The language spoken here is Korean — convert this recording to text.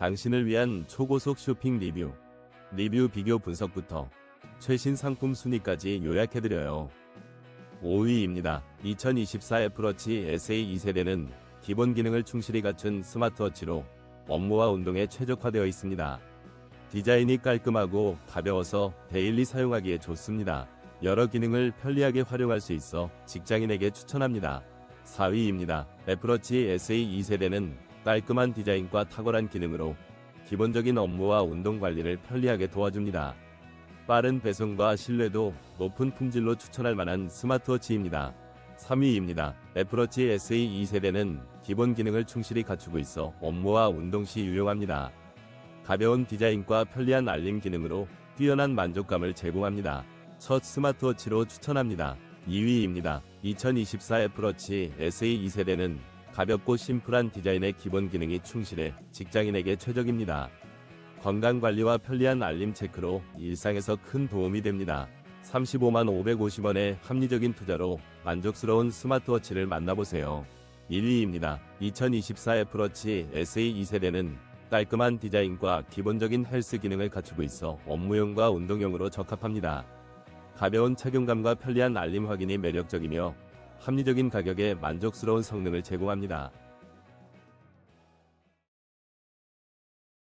당신을 위한 초고속 쇼핑 리뷰, 리뷰 비교 분석부터 최신 상품 순위까지 요약해드려요. 5위입니다. 2024 애플워치 SA 2세대는 기본 기능을 충실히 갖춘 스마트워치로 업무와 운동에 최적화되어 있습니다. 디자인이 깔끔하고 가벼워서 데일리 사용하기에 좋습니다. 여러 기능을 편리하게 활용할 수 있어 직장인에게 추천합니다. 4위입니다. 애플워치 SA 2세대는 깔끔한 디자인과 탁월한 기능으로 기본적인 업무와 운동 관리를 편리하게 도와줍니다. 빠른 배송과 신뢰도 높은 품질로 추천할 만한 스마트워치입니다. 3위입니다. 애플워치 SE 2세대는 기본 기능을 충실히 갖추고 있어 업무와 운동 시 유용합니다. 가벼운 디자인과 편리한 알림 기능으로 뛰어난 만족감을 제공합니다. 첫 스마트워치로 추천합니다. 2위입니다. 2024 애플워치 SE 2세대는 가볍고 심플한 디자인의 기본 기능이 충실해 직장인에게 최적입니다. 건강관리와 편리한 알림 체크로 일상에서 큰 도움이 됩니다. 35만 550원의 합리적인 투자로 만족스러운 스마트워치를 만나보세요. 1위입니다. 2024 애플워치 SE 2세대는 깔끔한 디자인과 기본적인 헬스 기능을 갖추고 있어 업무용과 운동용으로 적합합니다. 가벼운 착용감과 편리한 알림 확인이 매력적이며 합리적인 가격에 만족스러운 성능을 제공합니다.